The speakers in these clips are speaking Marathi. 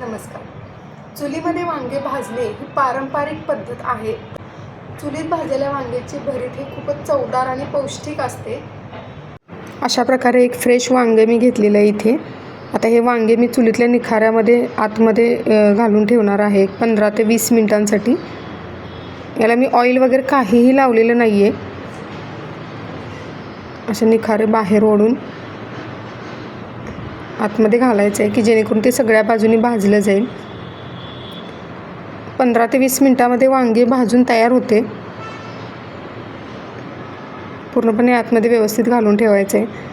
नमस्कार. चुलीमध्ये वांगे भाजणे ही पारंपरिक पद्धत आहे. चुलीत भाजलेल्या वांग्याची भरीत ही खूपच चवदार आणि पौष्टिक असते. अशा प्रकारे एक फ्रेश वांगे मी घेतलेलं आहे इथे. आता हे वांगे मी चुलीतल्या निखाऱ्यामध्ये आतमध्ये घालून ठेवणार आहे एक पंधरा ते वीस मिनटांसाठी. याला मी ऑइल वगैरे काहीही लावलेलं नाही आहे असे निखारे बाहेर ओढून आतमध्ये घालायचं आहे की जेणेकरून ते सगळ्या बाजूनी भाजलं जाईल. पंधरा ते वीस मिनटामध्ये वांगे भाजून तयार होते. पूर्णपणे आतमध्ये व्यवस्थित घालून ठेवायचं आहे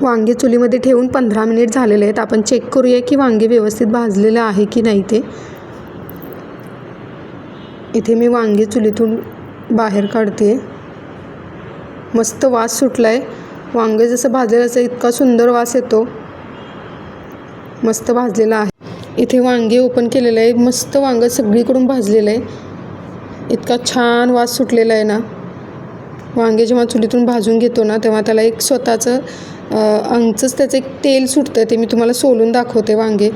वांगे चुलीमध्ये ठेवून पंधरा मिनिट झालेले आहेत. आपण चेक करूया की वांगे व्यवस्थित भाजलेलं आहे की नाही ते. इथे मी वांगे चुलीतून बाहेर काढते मस्त वास सुटला आहे वांगे जसं भाजलेलं असं इतका सुंदर वास येतो. मस्त भाजलेला आहे. इथे वांगे ओपन केलेलं आहे. मस्त वांगं सगळीकडून भाजलेलं आहे. इतका छान वास सुटलेला आहे ना. वांगे जेव्हा चुलीतून भाजून घेतो ना तेव्हा त्याला एक स्वतःचं अंगचंच त्याचं एक तेल सुटतं ते मी तुम्हाला सोलून दाखवते वांगे.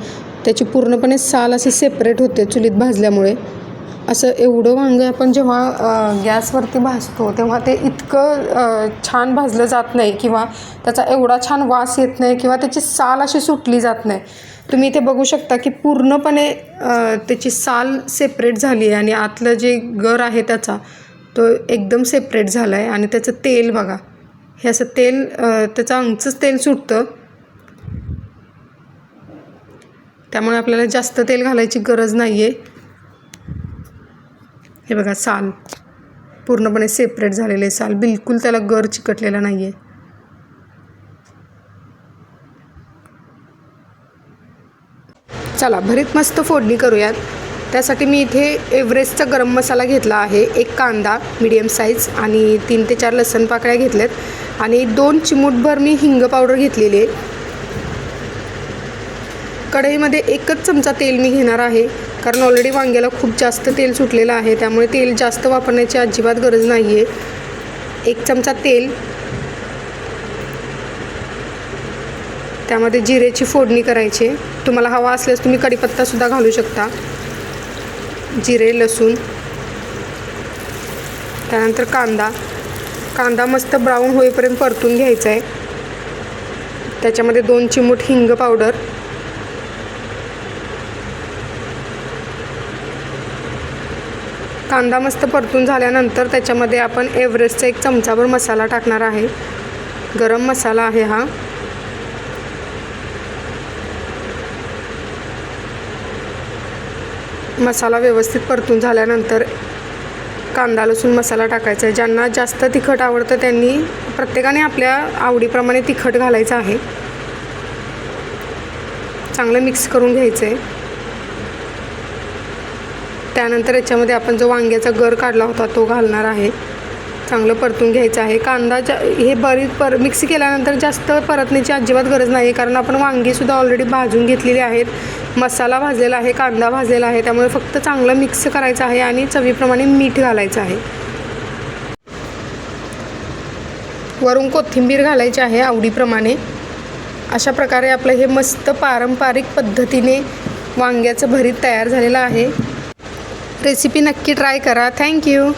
त्याची पूर्णपणे साल असे सेपरेट होते चुलीत भाजल्यामुळे. असं एवढं वांगं आपण जेव्हा गॅसवरती भाजतो तेव्हा ते इतकं छान भाजलं जात नाही किंवा त्याचा एवढा छान वास येत नाही किंवा त्याची साल अशी सुटली जात नाही. तुम्ही इथे बघू शकता की पूर्णपणे त्याची साल सेपरेट झाली आहे आणि आतलं जे गर आहे त्याचा तो एकदम सेपरेट झाला आहे आणि त्याचं तेल बघा. हे असं तेल त्याचं अंगचंच तेल सुटतं. त्यामुळे आपल्याला जास्त तेल घालायची गरज नाही आहे हे बघा साल. पूर्णपणे सेपरेट झालेले आहे साल. बिलकुल त्याला गर चिकटलेला नाही आहे चला भरीत मस्त फोडणी करूयात. त्यासाठी मी इथे एव्हरेस्टचा गरम मसाला घेतला आहे. एक कांदा मिडियम साईज आणि तीन ते चार लसण पाकळ्या घेतल्यात. आणि दोन चिमूटभर मी हिंग पावडर घेतलेली आहे. कढईमध्ये एकच चमचा तेल मी घेणार आहे. कारण ऑलरेडी वांग्याला खूप जास्त तेल सुटलेलं आहे. त्यामुळे तेल जास्त वापरण्याची अजिबात गरज नाही आहे एक चमचा तेल. त्यामध्ये जिरेची फोडणी करायची. तुम्हाला हवा असल्यास तुम्ही कढीपत्तासुद्धा घालू शकता. जिरे लसूण. त्यानंतर कांदा. कांदा मस्त ब्राऊन होईपर्यंत परतून घ्यायचा आहे त्याच्यामध्ये दोन चिमूट हिंग पावडर. कांदा मस्त परतून झाल्यानंतर त्याच्यामध्ये आपण एव्हरेस्टचा एक चमचाभर मसाला टाकणार आहे. गरम मसाला आहे हा. मसाला व्यवस्थित परतून झाल्यानंतर कांदा लसूण मसाला टाकायचा आहे. ज्यांना जास्त तिखट आवडतं त्यांनी प्रत्येकाने आपल्या आवडीप्रमाणे तिखट घालायचं आहे. चांगलं मिक्स करून घ्यायचं आहे. त्यानंतर याच्यामध्ये आपण जो वांग्याचा गर काढला होता तो घालणार आहे. चांगलं परतून घ्यायचं आहे. कांदा जा हे बरीच पर मिक्स केल्यानंतर जास्त परतण्याची अजिबात गरज नाही कारण आपण वांगीसुद्धा ऑलरेडी भाजून घेतलेली आहेत. मसाला भाजलेला आहे कांदा भाजलेला आहे त्यामुळे फक्त चांगलं मिक्स करायचं आहे आणि चवीप्रमाणे मीठ घालायचं आहे. वरून कोथिंबीर घालायची आहे आवडीप्रमाणे. अशा प्रकारे आपलं हे मस्त पारंपरिक पद्धतीने वांग्याचं भरीत तयार झालेलं आहे. रेसिपी नक्की ट्राय करा. थँक्यू